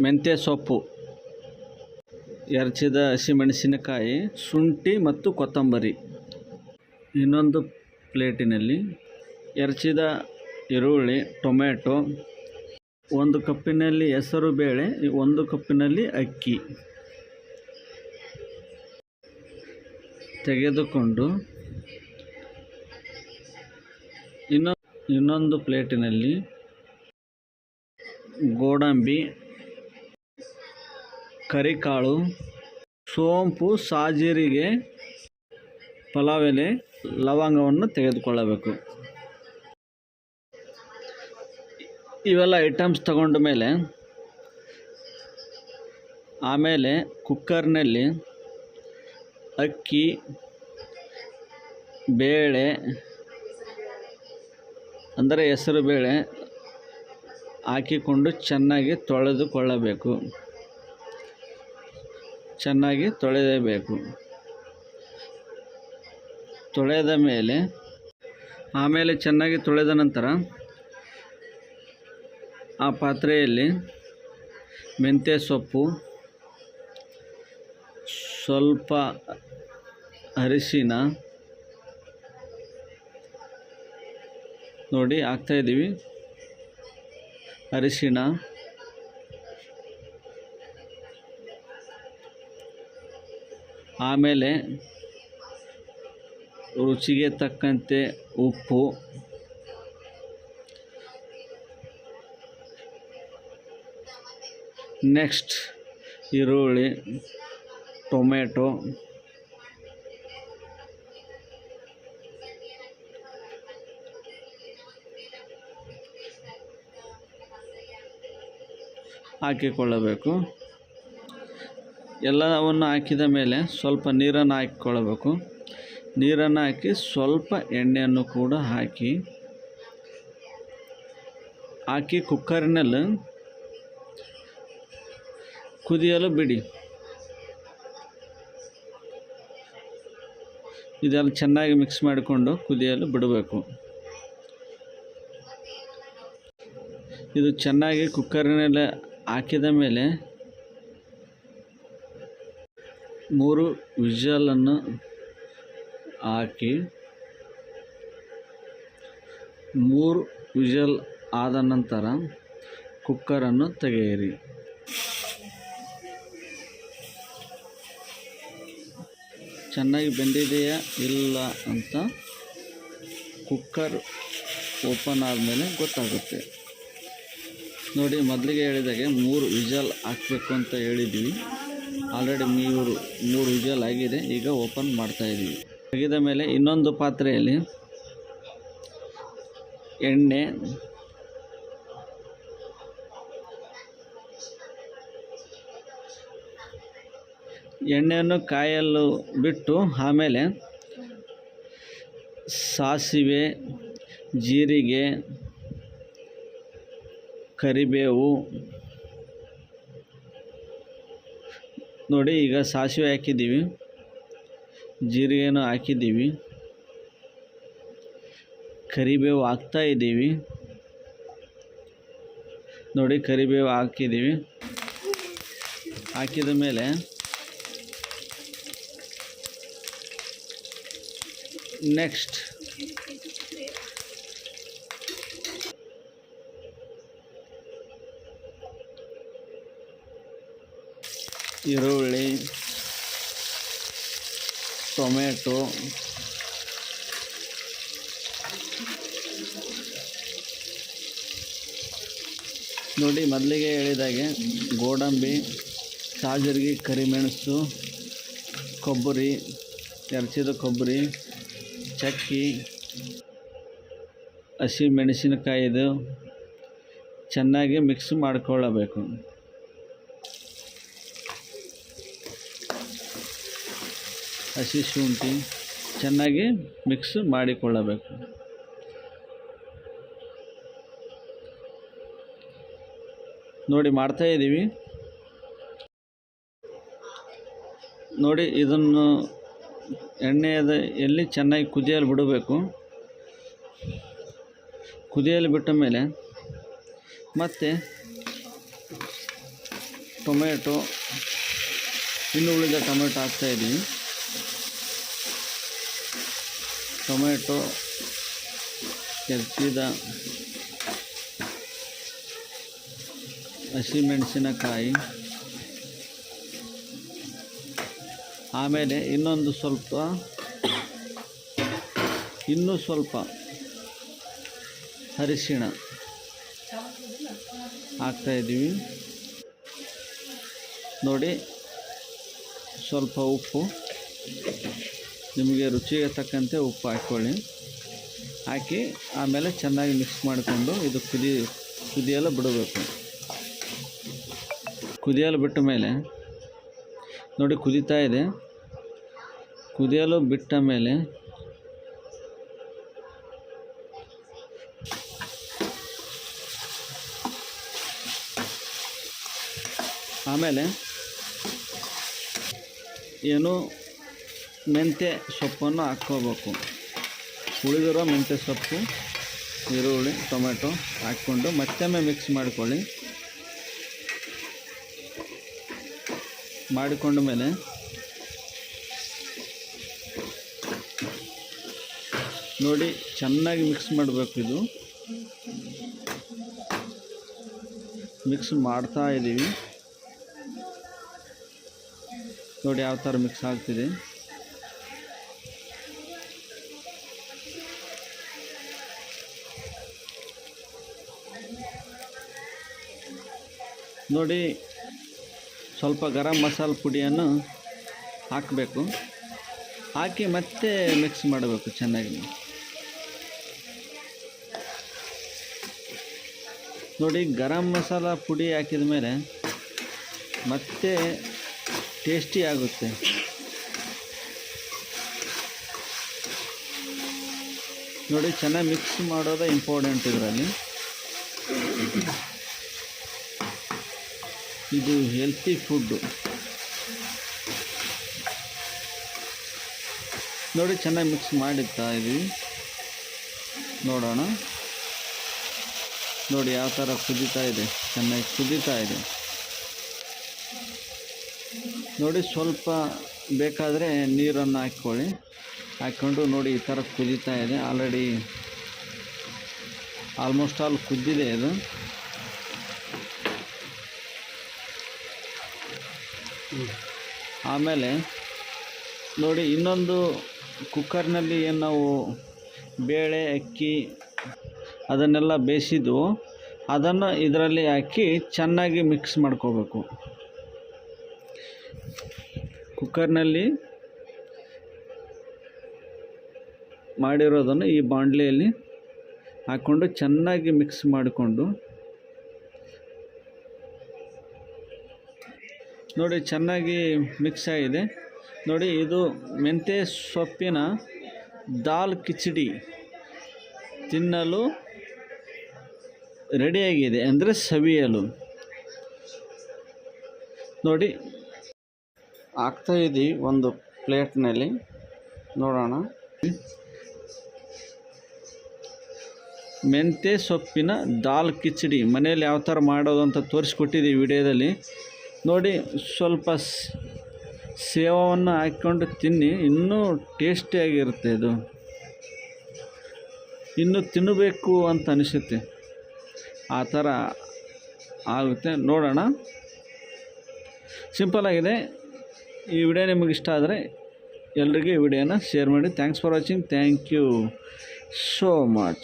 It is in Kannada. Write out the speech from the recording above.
ಮೆಂತ್ಯ ಸೊಪ್ಪು. ಎರಚಿದ ಹಸಿಮೆಣಸಿನಕಾಯಿ, ಶುಂಠಿ ಮತ್ತು ಕೊತ್ತಂಬರಿ. ಇನ್ನೊಂದು ಪ್ಲೇಟಿನಲ್ಲಿ ಎರಚಿದ ಈರುಳ್ಳಿ, ಟೊಮ್ಯಾಟೊ, ಒಂದು ಕಪ್ಪಿನಲ್ಲಿ ಹೆಸರು ಬೇಳೆ, ಒಂದು ಕಪ್ಪಿನಲ್ಲಿ ಅಕ್ಕಿ. ತೆಗೆದುಕೊಂಡು ಇನ್ನೊ ಇನ್ನೊಂದು ಪ್ಲೇಟಿನಲ್ಲಿ ಗೋಡಂಬಿ ಕರಿಕಾಳು, ಸೋಂಪು, ಸಾಜೀರಿಗೆ, ಪಲಾವೆಲೆ, ಲವಂಗವನ್ನು ತೆಗೆದುಕೊಳ್ಳಬೇಕು. ಇವೆಲ್ಲ ಐಟಮ್ಸ್ ತಗೊಂಡ ಮೇಲೆ ಆಮೇಲೆ ಕುಕ್ಕರ್ನಲ್ಲಿ ಅಕ್ಕಿ, ಬೇಳೆ, ಅಂದರೆ ಹೆಸರು ಬೇಳೆ ಹಾಕಿಕೊಂಡು ಚೆನ್ನಾಗಿ ತೊಳೆದುಕೊಳ್ಳಬೇಕು. ಚೆನ್ನಾಗಿ ತೊಳೆಯಬೇಕು. ತೊಳೆದ ಮೇಲೆ, ಆಮೇಲೆ ಚೆನ್ನಾಗಿ ತೊಳೆದ ನಂತರ, ಆ ಪಾತ್ರೆಯಲ್ಲಿ ಮೆಂತ್ಯ ಸೊಪ್ಪು, ಸ್ವಲ್ಪ ಅರಿಶಿನ ನೋಡಿ ಹಾಕ್ತಾಯಿದ್ದೀವಿ ಅರಿಶಿಣ ಆಮೇಲೆ ರುಚಿಗೆ ತಕ್ಕಂತೆ ಉಪ್ಪು. ನೆಕ್ಸ್ಟ್ ಈರುಳ್ಳಿ ಟೊಮೆಟೊ ಹಾಕಿಕೊಳ್ಳಬೇಕು. ಎಲ್ಲವನ್ನು ಹಾಕಿದ ಮೇಲೆ ಸ್ವಲ್ಪ ನೀರನ್ನು ಹಾಕಿಕೊಳ್ಳಬೇಕು. ನೀರನ್ನು ಹಾಕಿ ಸ್ವಲ್ಪ ಎಣ್ಣೆಯನ್ನು ಕೂಡ ಹಾಕಿ. ಹಾಕಿ ಕುಕ್ಕರ್ನಲ್ಲಿ ಕುದಿಯಲು ಬಿಡಿ. ಇದೆಲ್ಲ ಚೆನ್ನಾಗಿ ಮಿಕ್ಸ್ ಮಾಡಿಕೊಂಡು ಕುದಿಯಲು ಬಿಡಬೇಕು. ಇದು ಚೆನ್ನಾಗಿ ಕುಕ್ಕರ್ನಲ್ಲಿ ಹಾಕಿದ ಮೇಲೆ ಮೂರು ವಿಷಲನ್ನು ಹಾಕಿ, ಮೂರು ವಿಷಲ್ ಆದ ನಂತರ ಕುಕ್ಕರನ್ನು ತೆಗೆಯಿರಿ. ಚೆನ್ನಾಗಿ ಬೆಂದಿದೆಯಾ ಇಲ್ಲ ಅಂತ ಕುಕ್ಕರ್ ಓಪನ್ ಆದಮೇಲೆ ಗೊತ್ತಾಗುತ್ತೆ. ನೋಡಿ, ಮೊದಲಿಗೆ ಹೇಳಿದಾಗೆ ಮೂರು ವಿಜಲ್ ಹಾಕಬೇಕು ಅಂತ ಹೇಳಿದ್ವಿ. ಆಲ್ರೆಡಿ ಮೂರು ಮೂರು ವಿಜಲ್ ಆಗಿದೆ. ಈಗ ಓಪನ್ ಮಾಡ್ತಾಯಿದ್ದೀವಿ ತೆಗೆದ ಮೇಲೆ ಇನ್ನೊಂದು ಪಾತ್ರೆಯಲ್ಲಿ ಎಣ್ಣೆ, ಎಣ್ಣೆಯನ್ನು ಕಾಯಲು ಬಿಟ್ಟು ಆಮೇಲೆ ಸಾಸಿವೆ, ಜೀರಿಗೆ, ಕರಿಬೇವು ನೋಡಿ, ಈಗ ಸಾಸಿವೆ ಹಾಕಿದ್ದೀವಿ. ಜೀರಿಗೆನೂ ಹಾಕಿದ್ದೀವಿ. ಕರಿಬೇವು ಹಾಕ್ತಾ ಇದ್ದೀವಿ. ನೋಡಿ, ಕರಿಬೇವು ಹಾಕಿದ್ದೀವಿ. ಹಾಕಿದ ಮೇಲೆ ನೆಕ್ಸ್ಟ್ ಈರುಳ್ಳಿ, ಟೊಮೆಟೊ, ನೋಡಿ ಮೊದಲಿಗೆ ಹೇಳಿದಾಗೆ ಗೋಡಂಬಿ ಸಾಜರ್ಗಿ ಕರಿಮೆಣಸು, ಕೊಬ್ಬರಿ, ಎರಚಿದ ಕೊಬ್ಬರಿ, ಚಕ್ಕಿ ಹಸಿ ಮೆಣಸಿನಕಾಯಿದು ಚೆನ್ನಾಗಿ ಮಿಕ್ಸ್ ಮಾಡಿಕೊಳ್ಳಬೇಕು. ಹಸಿ ಶುಂಠಿ ಚೆನ್ನಾಗಿ ಮಿಕ್ಸ್ ಮಾಡಿಕೊಳ್ಳಬೇಕು. ನೋಡಿ ಮಾಡ್ತಾ ಇದ್ದೀವಿ. ನೋಡಿ ಇದನ್ನು ಎಣ್ಣೆಯದ ಎಲ್ಲಿ ಚೆನ್ನಾಗಿ ಕುದಿಯಲು ಬಿಡಬೇಕು. ಕುದಿಯಲು ಬಿಟ್ಟ ಮೇಲೆ ಮತ್ತೆ ಟೊಮೆಟೊ, ಇನ್ನು ಉಳಿದ ಟೊಮೆಟೊ ಹಾಕ್ತಾಯಿದ್ದೀವಿ ಟೊಮೆಟೊ ಕೆತ್ತಿದ ಹಸಿಮೆಣಸಿನಕಾಯಿ. ಆಮೇಲೆ ಇನ್ನೊಂದು ಸ್ವಲ್ಪ ಇನ್ನೂ ಸ್ವಲ್ಪ ಅರಿಶಿಣ ಹಾಕ್ತಾಯಿದ್ದೀವಿ ನೋಡಿ ಸ್ವಲ್ಪ ಉಪ್ಪು. ನಿಮಗೆ ರುಚಿಗೆ ತಕ್ಕಂತೆ ಉಪ್ಪು ಹಾಕ್ಕೊಳ್ಳಿ. ಹಾಕಿ ಆಮೇಲೆ ಚೆನ್ನಾಗಿ ಮಿಕ್ಸ್ ಮಾಡಿಕೊಂಡು ಇದು ಕುದಿ, ಕುದಿಯಲು ಬಿಡಬೇಕು. ಕುದಿಯಲು ಬಿಟ್ಟ ಮೇಲೆ, ನೋಡಿ ಕುದಿತಾ ಇದೆ. ಕುದಿಯಲು ಬಿಟ್ಟ ಮೇಲೆ, ಆಮೇಲೆ ಏನು ಮೆಂತ್ಯ ಸೊಪ್ಪನ್ನು ಹಾಕ್ಕೋಬೇಕು. ಉಳಿದಿರೋ ಮೆಂತ್ಯ ಸೊಪ್ಪು, ಈರುಳ್ಳಿ, ಟೊಮೆಟೊ ಹಾಕ್ಕೊಂಡು ಮತ್ತೊಮ್ಮೆ ಮಿಕ್ಸ್ ಮಾಡಿಕೊಳ್ಳಿ. ಮಾಡಿಕೊಂಡ ಮೇಲೆ ನೋಡಿ ಚೆನ್ನಾಗಿ ಮಿಕ್ಸ್ ಮಾಡಬೇಕು ಇದು. ಮಿಕ್ಸ್ ಮಾಡ್ತಾ ಇದ್ದೀವಿ. ನೋಡಿ ಯಾವ ಥರ ಮಿಕ್ಸ್ ಆಗ್ತಿದೆ. ನೋಡಿ, ಸ್ವಲ್ಪ ಗರಂ ಮಸಾಲ ಪುಡಿಯನ್ನು ಹಾಕಬೇಕು. ಹಾಕಿ ಮತ್ತೆ ಮಿಕ್ಸ್ ಮಾಡಬೇಕು ಚೆನ್ನಾಗಿ. ನೋಡಿ, ಗರಂ ಮಸಾಲ ಪುಡಿ ಹಾಕಿದ ಮೇಲೆ ಮತ್ತೆ ಟೇಸ್ಟಿ ಆಗುತ್ತೆ. ನೋಡಿ, ಚೆನ್ನಾಗಿ ಮಿಕ್ಸ್ ಮಾಡೋದೇ ಇಂಪಾರ್ಟೆಂಟ್ ಇದರಲ್ಲಿ. ಇದು ಹೆಲ್ತಿ ಫುಡ್ಡು ನೋಡಿ, ಚೆನ್ನಾಗಿ ಮಿಕ್ಸ್ ಮಾಡಿರ್ತಾ ಇದ್ದೀವಿ. ನೋಡೋಣ. ನೋಡಿ, ಯಾವ ಥರ ಕುದೀತಾ ಇದೆ. ಚೆನ್ನಾಗಿ ಕುದೀತಾ ಇದೆ. ನೋಡಿ, ಸ್ವಲ್ಪ ಬೇಕಾದರೆ ನೀರನ್ನು ಹಾಕ್ಕೊಳ್ಳಿ. ಹಾಕ್ಕೊಂಡು ನೋಡಿ, ಈ ಥರ ಕುದೀತಾ ಇದೆ. ಆಲ್ರೆಡಿ ಆಲ್ಮೋಸ್ಟ್ ಆಲ್ ಕುದ್ದಿದೆ ಇದು. ಆಮೇಲೆ ನೋಡಿ ಇನ್ನೊಂದು ಕುಕ್ಕರ್ನಲ್ಲಿ ಏನು ನಾವು ಬೇಳೆ, ಅಕ್ಕಿ ಅದನ್ನೆಲ್ಲ ಬೇಯಿಸಿದ್ವು ಅದನ್ನು ಇದರಲ್ಲಿ ಹಾಕಿ ಚೆನ್ನಾಗಿ ಮಿಕ್ಸ್ ಮಾಡ್ಕೋಬೇಕು. ಕುಕ್ಕರ್ನಲ್ಲಿ ಮಾಡಿರೋದನ್ನು ಈ ಬಾಣಲೆಯಲ್ಲಿ ಹಾಕ್ಕೊಂಡು ಚೆನ್ನಾಗಿ ಮಿಕ್ಸ್ ಮಾಡಿಕೊಂಡು ನೋಡಿ, ಚೆನ್ನಾಗಿ ಮಿಕ್ಸ್ ಆಗಿದೆ. ನೋಡಿ, ಇದು ಮೆಂತ್ಯ ಸೊಪ್ಪಿನ ದಾಲ್ ಕಿಚಡಿ ತಿನ್ನಲು ರೆಡಿಯಾಗಿದೆ ಅಂದರೆ ಸವಿಯಲು. ನೋಡಿ, ಆಗ್ತಾ ಇದ್ದೀವಿ ಒಂದು ಪ್ಲೇಟ್ನಲ್ಲಿ ನೋಡೋಣ. ಮೆಂತ್ಯ ಸೊಪ್ಪಿನ ದಾಲ್ ಕಿಚಡಿ. ಮನೇಲಿ ಯಾವ ಥರ ಮಾಡೋದು ಅಂತ ತೋರಿಸ್ಕೊಟ್ಟಿದ್ದೀವಿ ವಿಡಿಯೋದಲ್ಲಿ. ನೋಡಿ, ಸ್ವಲ್ಪ ಸೇವವನ್ನು ಹಾಕ್ಕೊಂಡು ತಿನ್ನಿ. ಇನ್ನೂ ಟೇಸ್ಟಿಯಾಗಿರುತ್ತೆ ಇದು. ಇನ್ನೂ ತಿನ್ನಬೇಕು ಅಂತ ಅನಿಸುತ್ತೆ. ಆ ಥರ ಆಗುತ್ತೆ. ನೋಡೋಣ. ಸಿಂಪಲ್ ಆಗಿದೆ. ಈ ವಿಡಿಯೋ ನಿಮಗೆ ಇಷ್ಟ ಆದರೆ ಎಲ್ರಿಗೂ ಈ ವಿಡಿಯೋನ ಶೇರ್ ಮಾಡಿ. Thanks for watching thank you so much